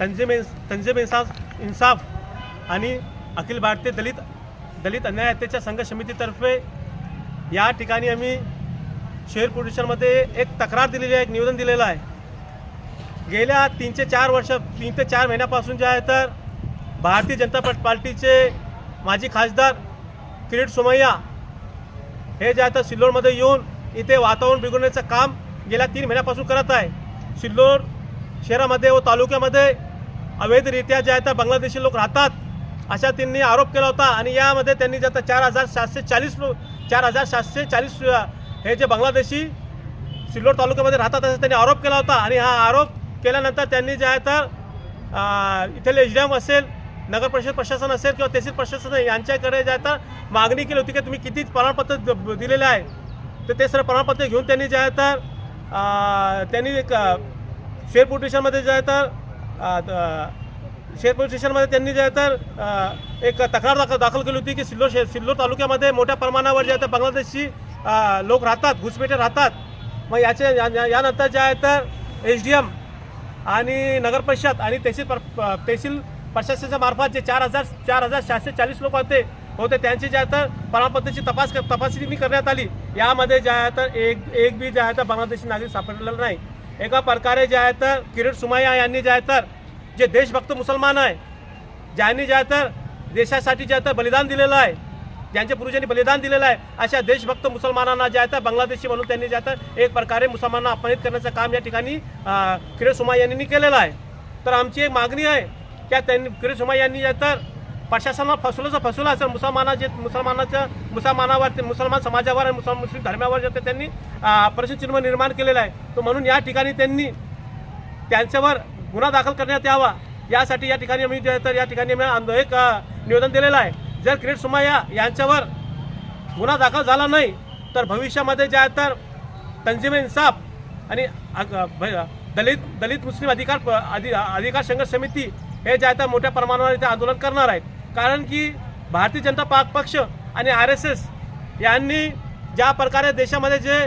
तंजीम तंजीम इन्साफ इन्साफ आणि अखिल भारतीय दलित दलित अन्याय हत्येच्या संघ समितीतर्फे या ठिकाणी आम्ही शहर पोलीस एक तक्रार दिलेली आहे एक निवेदन दिलेलं आहे. गेल्या तीन ते चार वर्ष तीन ते चार महिन्यापासून जे आहे तर भारतीय जनता पार्टीचे माजी खासदार किरीट सोमय्या हे जे आहे तर सिल्लोडमध्ये येऊन इथे वातावरण बिघडण्याचं काम गेल्या तीन महिन्यापासून करत आहे. सिल्लोड शहरामध्ये व तालुक्यामध्ये अवैधरित्या ज्या आहेत तर बांगलादेशी लोक राहतात अशा त्यांनी आरोप केला होता. आणि यामध्ये त्यांनी जे चार हजार सातशे चाळीस चार हजार सातशे चाळीस हे जे बांगलादेशी सिल्लोड तालुक्यामध्ये राहतात असा त्यांनी आरोप केला होता. आणि हा आरोप केल्यानंतर त्यांनी जे आहे तर इथले एच असेल नगर परिषद प्रशासन असेल किंवा तहसील प्रशासन यांच्याकडे जे आहे तर मागणी केली होती की तुम्ही किती प्रमाणपत्र दिलेले आहे तर ते सर्व प्रमाणपत्र घेऊन त्यांनी जे आहे तर त्यांनी एक अ, पोटेशनमध्ये जे आहे तर शेर पोलीस स्टेशनमध्ये त्यांनी जे आहे तर एक तक्रार दाखल दाखल केली होती की सिल्लोड शे सिल्लोड तालुक्यामध्ये मोठ्या प्रमाणावर जे आहे तर बांगलादेशी लोक राहतात घुसपेटे राहतात. मग याचे या- यानंतर जे आहे तर एच डी एम आणि नगर परिषद आणि तहसील पर तहसील प्रशासनाच्या मार्फत जे चार हजार चार हजार सहाशे चाळीस लोक होते होते त्यांची जे आहे तर प्रमाणपत्राची तपास तपासणी करण्यात आली. यामध्ये जे आहे तर एक एक बी जे आहे तर बांगलादेशी नागरिक सापडलेला नाही. एका प्रकारे जे आहे तर किरीट सुमाया यांनी जे आहे तर जे देशभक्त मुसलमान आहे ज्यांनी जे आहे तर देशासाठी जे आहे तर बलिदान दिलेलं आहे ज्यांच्या पूर्वजांनी बलिदान दिलेलं आहे अशा देशभक्त मुसलमानांना जे आहे तर बांगलादेशी म्हणून त्यांनी जे तर एक प्रकारे मुसलमानांना अपमानित करण्याचं काम या ठिकाणी किरीट सुमा यांनी केलेलं आहे. तर आमची एक मागणी आहे की त्यांनी किरीट सुमा यांनी जे तर प्रशासनाला फसवलं फसवलं असेल. मुसलमाना जे मुसलमानाच्या मुसलमानावर ते मुसलमान समाजावर आणि मुसलमान मुस्लिम धर्मावर जे त्यांनी प्रश्नचिन्ह निर्माण केलेलं आहे तो म्हणून या ठिकाणी त्यांनी त्यांच्यावर गुन्हा दाखल करण्यात यावा. यासाठी या ठिकाणी मी जे तर या ठिकाणी मी एक निवेदन दिलेलं आहे. जर क्रीड सुमाया यांच्यावर गुन्हा दाखल झाला नाही तर भविष्यामध्ये जे आहे तर तंजीम इन्साफ आणि भ- दलित दलित मुस्लिम अधिकार प- अधि अधिकार संघर्ष समिती हे जे आहे तर मोठ्या प्रमाणावर इथे आंदोलन करणार आहेत कारण की भारतीय जनता पाक पक्ष आणि आर एस एस यांनी ज्या प्रकारे देशामध्ये जे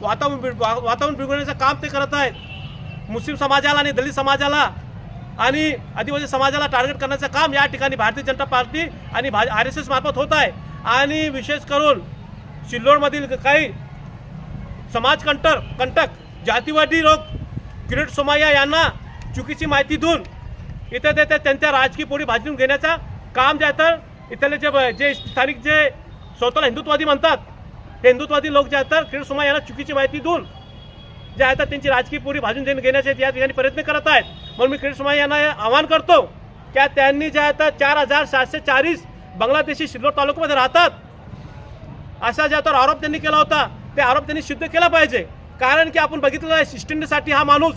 वातावरण वा- वातावरण बिघडण्याचं काम ते करत आहेत मुस्लिम समाजाला आणि दलित समाजाला आणि आदिवासी समाजाला टार्गेट करण्याचं काम या ठिकाणी भारतीय जनता पार्टी आणि भा आर एस एस मार्फत होत आहे. आणि विशेष करून सिल्लोडमधील काही समाजकंटर कंटक जातीवादी लोक किरीट सोमय्या यांना चुकीची माहिती देऊन इथं ते त्यांच्या राजकीय पोळी भाजून घेण्याचा काम जे आहे तर इथले जे जे स्थानिक जे स्वतःला हिंदुत्ववादी म्हणतात हे हिंदुत्ववादी लोक जे आहेत तर किरीट सोमय्या यांना चुकीची माहिती देऊन जे आहेत त्यांची राजकीय पोळी भाजून घेण्याचे या ठिकाणी प्रयत्न करत आहेत. म्हणून मी किरीट सोमय्या यांना आवाहन करतो की त्यांनी जे आहे तर चार हजार सातशे चाळीस बांगलादेशी सिल्लोड तालुक्यामध्ये राहतात. असा ज्या तर आरोप त्यांनी केला होता ते आरोप त्यांनी सिद्ध केला पाहिजे. कारण की आपण बघितलं आहे स्टंटसाठी हा माणूस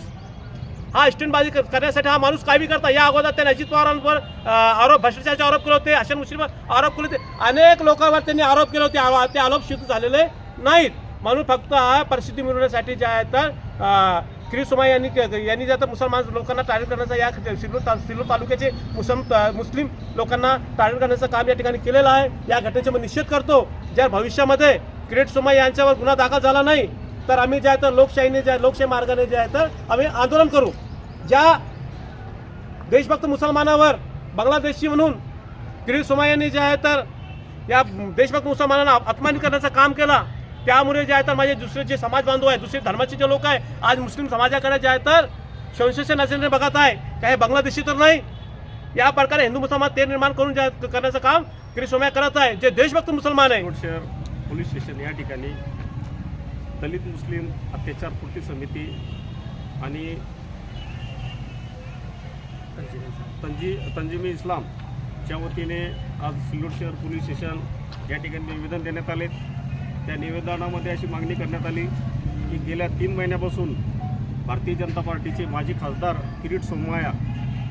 हा स्टंटबाजी करण्यासाठी हा माणूस काय बी करता? या अगोदर त्यांनी अजित पवारांवर आरोप भ्रष्टाचाराचे आरोप केले होते अशा मुस्लिम आरोप केले होते. अनेक लोकांवर त्यांनी आरोप केले होते. ते आरोप सिद्ध झालेले नाहीत. म्हणून फक्त हा परिस्थिती मिळवण्यासाठी जे आहे तर क्रिस सुमा यांनी यांनी जे आता मुसलमान लोकांना टार्गेट करण्याचा या सिल्लोड ता सिल्लोड तालुक्याचे मुसलम मुस्लिम लोकांना टार्गेट करण्याचं काम या ठिकाणी केलेलं आहे. या घटनेचा मी निषेध करतो. ज्या भविष्यामध्ये किरीट सुमा यांच्यावर गुन्हा दाखल झाला नाही तर आम्ही जे आहे तर लोकशाहीने जे आहे लोकशाही मार्गाने जे आहे तर आम्ही आंदोलन करू. ज्या देशभक्त मुसलमानावर बांगलादेशी म्हणून किरीट सोमायांनी जे आहे तर या देशभक्त मुसलमानांना अपमानित करण्याचं काम केला त्यामुळे जे आहे तर माझे दुसरे जे समाज बांधव आहे दुसरे धर्माचे जे लोक आहे आज मुस्लिम समाजाकडे जे आहे तर संशय नजरेने बघत आहे काही बांगलादेशी तर नाही? या प्रकारे हिंदू मुसलमान ते निर्माण करून करण्याचं काम किरीट सोमया करत आहे. जे देशभक्त मुसलमान आहे. पोलीस स्टेशन या ठिकाणी दलित मुस्लिम अत्याचार कृती समिती आणि तंजी तंजिमी इस्लामच्या वतीने आज सिल्लोड शहर पोलीस स्टेशन या ठिकाणी निवेदन देण्यात आले. त्या निवेदनामध्ये अशी मागणी करण्यात आली की गेल्या तीन महिन्यापासून भारतीय जनता पार्टीचे माजी खासदार किरीट सोमय्या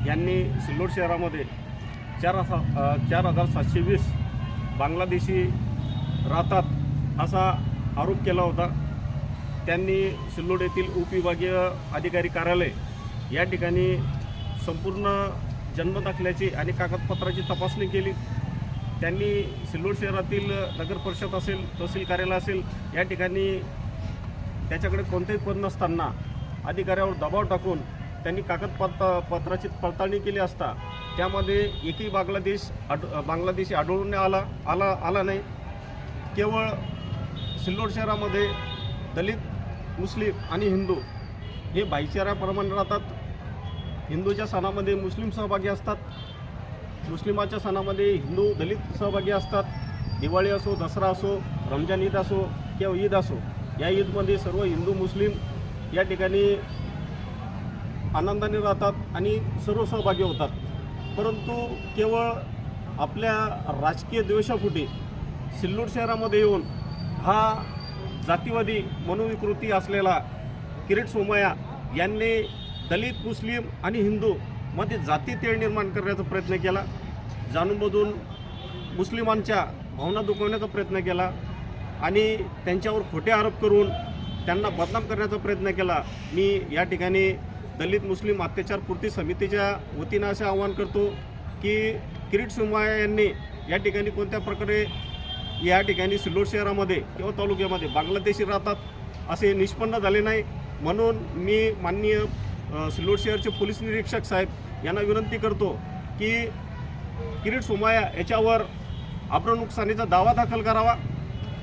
यांनी सिल्लोड शहरामध्ये चार चार हजार सातशे वीस बांगलादेशी राहतात असा आरोप केला होता. त्यांनी सिल्लोड येथील उपविभागीय अधिकारी कार्यालय या ठिकाणी संपूर्ण जन्मदाखल्याची आणि कागदपत्राची तपासणी केली. त्यांनी सिल्लोड शहरातील नगर परिषद असेल तहसील कार्यालय असेल या ठिकाणी त्याच्याकडे कोणतेही पद नसताना अधिकाऱ्यावर दबाव टाकून त्यांनी कागदपत्र पत्राची पडताळणी केली असता त्यामध्ये एकही बांगलादेश आढ बांगलादेशी आढळून आला आला आला नाही. केवळ सिल्लोड शहरामध्ये दलित मुस्लिम आणि हिंदू हे भाईचाऱ्याप्रमाणे राहतात. हिंदूच्या सणामध्ये मुस्लिम सहभागी असतात. मुस्लिमाच्या सणामध्ये हिंदू दलित सहभागी असतात. दिवाळी असो दसरा असो रमजान ईद असो किंवा ईद असो या ईदमध्ये सर्व हिंदू मुस्लिम या ठिकाणी आनंदाने राहतात आणि सर्व सहभागी होतात. परंतु केवळ आपल्या राजकीय द्वेषापुटी सिल्लोड शहरामध्ये येऊन हा जातीवादी मनोविकृती असलेला किरीट सोमय्या यांनी दलित मुस्लिम आणि हिंदू मध्ये जाती तेळ निर्माण करण्याचा प्रयत्न केला. जाणूनमधून मुस्लिमांच्या भावना दुखवण्याचा प्रयत्न केला आणि त्यांच्यावर खोटे आरोप करून त्यांना बदनाम करण्याचा प्रयत्न केला. मी या ठिकाणी दलित मुस्लिम अत्याचारपूर्ती समितीच्या वतीनं असे आवाहन करतो की किरीट सोमय्या यांनी या ठिकाणी कोणत्या प्रकारे या ठिकाणी सिल्लोड शहरामध्ये किंवा तालुक्यामध्ये बांगलादेशी राहतात असे निष्पन्न झाले नाही. म्हणून मी माननीय सिल्लोड शहरचे पोलीस निरीक्षक साहेब यांना विनंती करतो की किरीट सोमाया याच्यावर आपण नुकसानीचा दावा दाखल करावा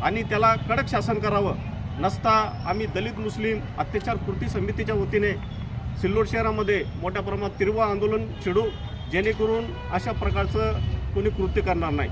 आणि त्याला कडक शासन करावं. नसता आम्ही दलित मुस्लिम अत्याचार कृती समितीच्या वतीने सिल्लोड शहरामध्ये मोठ्या प्रमाणात तिरवा आंदोलन छेडू जेणेकरून अशा प्रकारचं कोणी कृत्य करणार नाही.